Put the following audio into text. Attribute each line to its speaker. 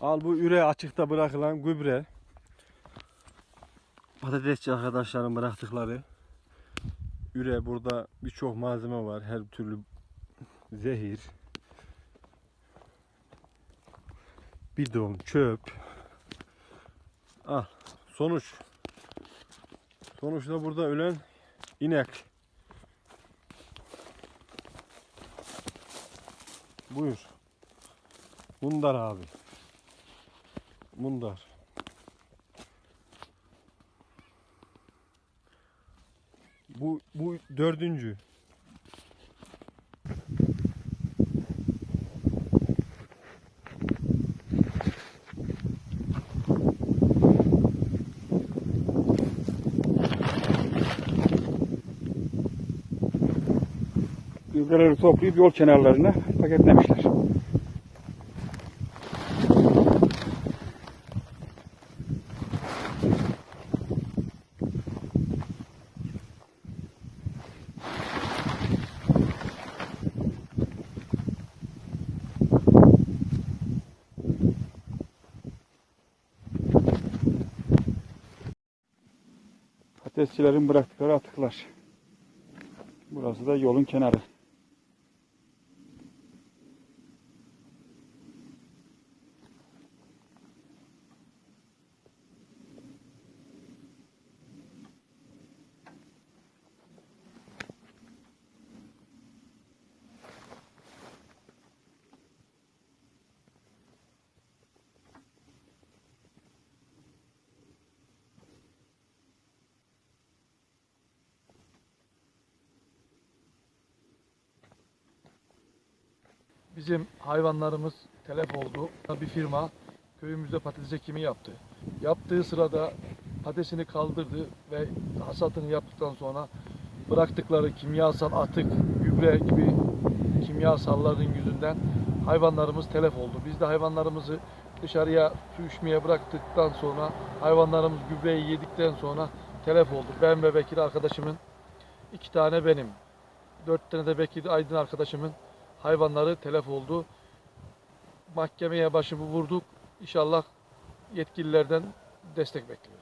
Speaker 1: Al bu üre açıkta bırakılan gübre. Patatesçi arkadaşların bıraktıkları. Üre burada birçok malzeme var. Her türlü zehir. Bidon, çöp. Al. Sonuç. Sonuçta burada ölen inek. Buyur. Mundar abi. Mundar. Bu bu dördüncü.
Speaker 2: Gübreleri toplayıp yol kenarlarına paketlemişler. Patatesçilerin bıraktıkları atıklar. Burası da yolun kenarı.
Speaker 3: Bizim hayvanlarımız telef oldu. Bir firma köyümüzde patates ekimi yaptı. Yaptığı sırada patatesini kaldırdı ve hasatını yaptıktan sonra bıraktıkları kimyasal atık, gübre gibi kimyasalların yüzünden hayvanlarımız telef oldu. Biz de hayvanlarımızı dışarıya su içmeye bıraktıktan sonra hayvanlarımız gübreyi yedikten sonra telef oldu. Ben ve Bekir arkadaşımın iki tane benim. Dört tane de Bekir Aydın arkadaşımın hayvanları telef oldu. Mahkemeye başımı vurduk. İnşallah yetkililerden destek bekliyoruz.